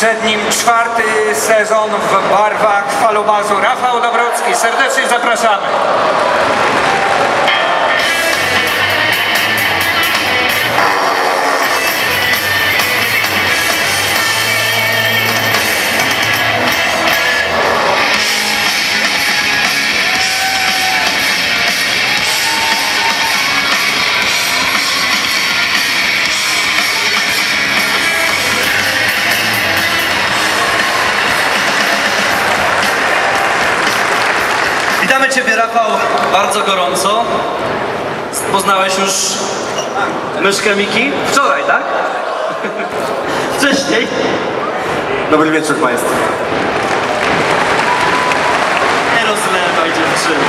Przed nim czwarty sezon w barwach falobazu. Rafał Dobrocki, serdecznie zapraszamy. Witamy Ciebie, Rafał, bardzo gorąco. Poznałeś już myszkę Miki? Wczoraj, tak? Wcześniej? Dobry wieczór Państwu. Nie rozlewaj dziewczyny.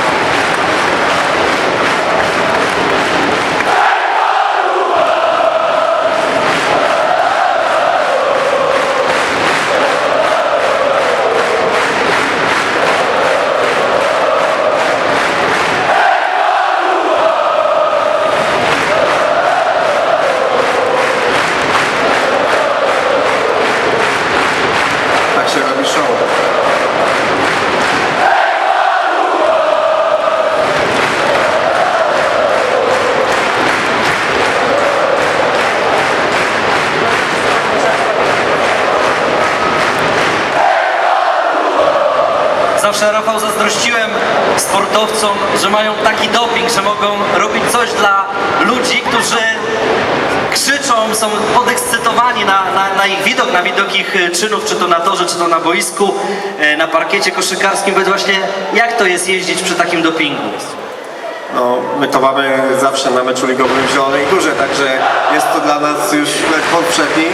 Rafał, zazdrościłem sportowcom, że mają taki doping, że mogą robić coś dla ludzi, którzy krzyczą, są podekscytowani na, na, na ich widok, na widok ich e, czynów, czy to na torze, czy to na boisku, e, na parkiecie koszykarskim. Powiedz właśnie, jak to jest jeździć przy takim dopingu? No, my to mamy zawsze na meczu ligowym w Zielonej Górze, także jest to dla nas już mecz poprzedni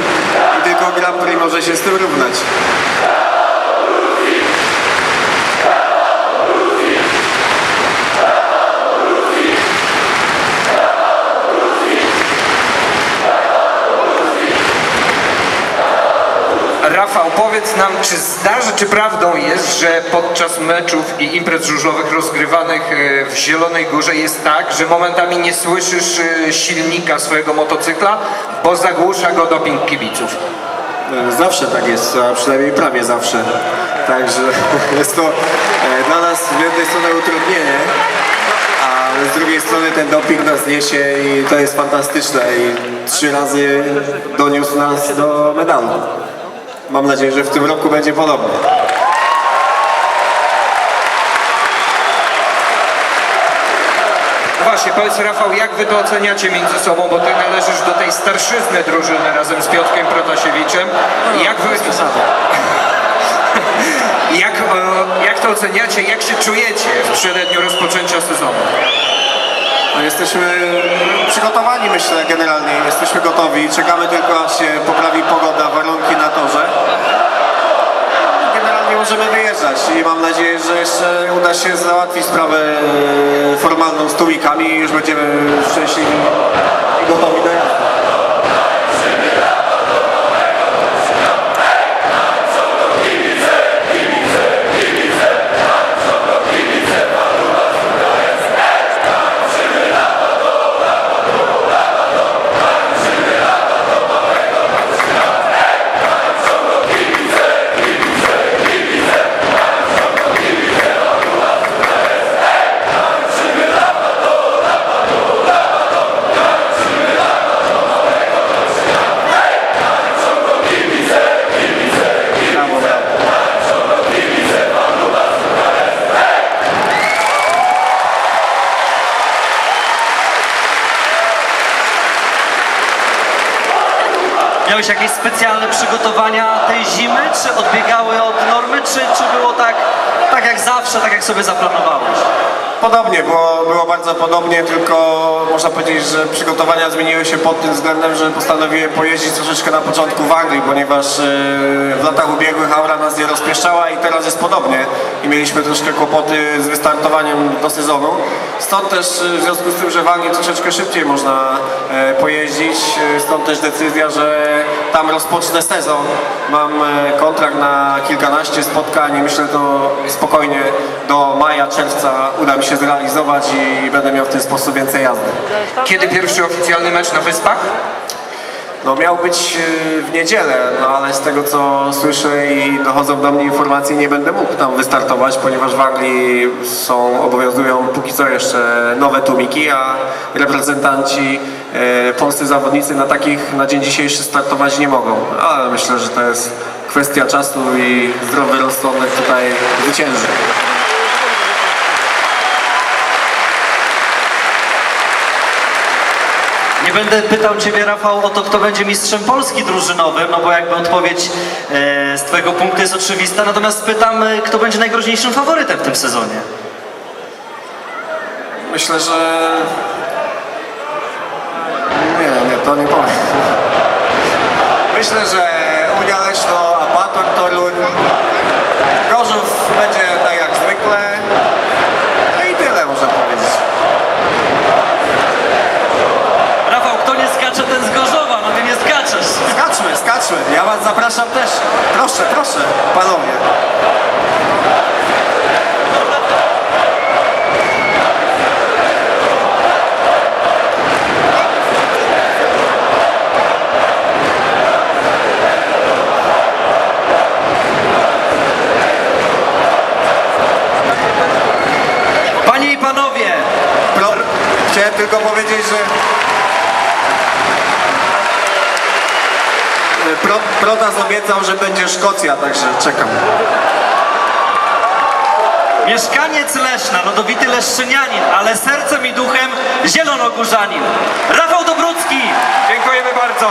i tylko Grand Prix może się z tym równać. Rafał, powiedz nam, czy zdarzy, czy prawdą jest, że podczas meczów i imprez żużlowych rozgrywanych e, w Zielonej Górze jest tak, że momentami nie słyszysz e, silnika swojego motocykla, bo zagłusza go doping kibiców? E, Zawsze tak jest, a przynajmniej prawie zawsze. Także jest to dla nas z jednej strony utrudnienie, a z drugiej strony ten doping nas niesie i to jest fantastyczne i trzy razy doniósł nas do medalu. Mam nadzieję, że w tym roku będzie podobnie. No Właśnie, powiedz Rafał, jak wy to oceniacie między sobą, bo ty należysz do tej starszyzny drużyny razem z Piotrkiem Protasiewiczem. Jak wy... Jak, e, jak to oceniacie, jak się czujecie w przededniu rozpoczęcia sezonu? No, jesteśmy przygotowani, myślę, generalnie. Jesteśmy gotowi. Czekamy tylko, aż się poprawi pogoda, warunki możemy wyjeżdżać i mam nadzieję, że jeszcze uda się załatwić sprawę e, formalną z tłumikami i już będziemy szczęśliwi i gotowi do jazdy. Miałeś jakieś specjalne przygotowania tej zimy, czy odbiegały od normy, czy, czy było tak, tak jak zawsze, tak jak sobie zaplanowałeś? Podobnie, było, było bardzo podobnie, tylko można powiedzieć, że przygotowania zmieniły się pod tym względem, że postanowiłem pojeździć troszeczkę na początku w Anglii, ponieważ e, w latach ubiegłych aura nas nie rozpieszczała i teraz jest podobnie i mieliśmy troszkę kłopoty z wystartowaniem do sezonu. Stąd też e, w związku z tym, że w Anglii troszeczkę szybciej można e, pojeździć, stąd też decyzja, że tam rozpocznę sezon. Mam e, kontrakt na kilkanaście spotkań i myślę, to spokojnie do maja, czerwca uda mi się zrealizować i będę miał w ten sposób więcej jazdy. Kiedy pierwszy oficjalny mecz na Wyspach? No miał być e, w niedzielę, no ale z tego co słyszę i dochodzą do mnie informacje, nie będę mógł tam wystartować, ponieważ w Anglii są, obowiązują póki co jeszcze nowe tłumiki, a reprezentanci, e, polscy zawodnicy na takich na dzień dzisiejszy startować nie mogą. Ale myślę, że to jest kwestia czasu i zdrowy rozsądek tutaj zwycięży. Będę pytał Ciebie, Rafał, o to, kto będzie mistrzem Polski drużynowym, no bo jakby odpowiedź e, z Twojego punktu jest oczywista, natomiast pytam, e, kto będzie najgroźniejszym faworytem w tym sezonie? Myślę, że... Nie, nie, to nie powiem. Myślę, że Unia Leszno, Apator Toruń, Gorzów będzie tak jak zwykle. No i tyle można powiedzieć. Rafał, kto nie skacze, ten z Gorzowa, no Ty nie skaczesz. Skaczmy, skaczmy. Ja też. Proszę, proszę, panowie. Panie i Panowie, Pro... Chciałem tylko powiedzieć, że... Pro, Protas obiecał, że będzie Szkocja, także czekam. mieszkaniec Leszna, rodowity leszczynianin, ale sercem i duchem zielonogórzanin. Rafał Dobrucki! Dziękujemy bardzo.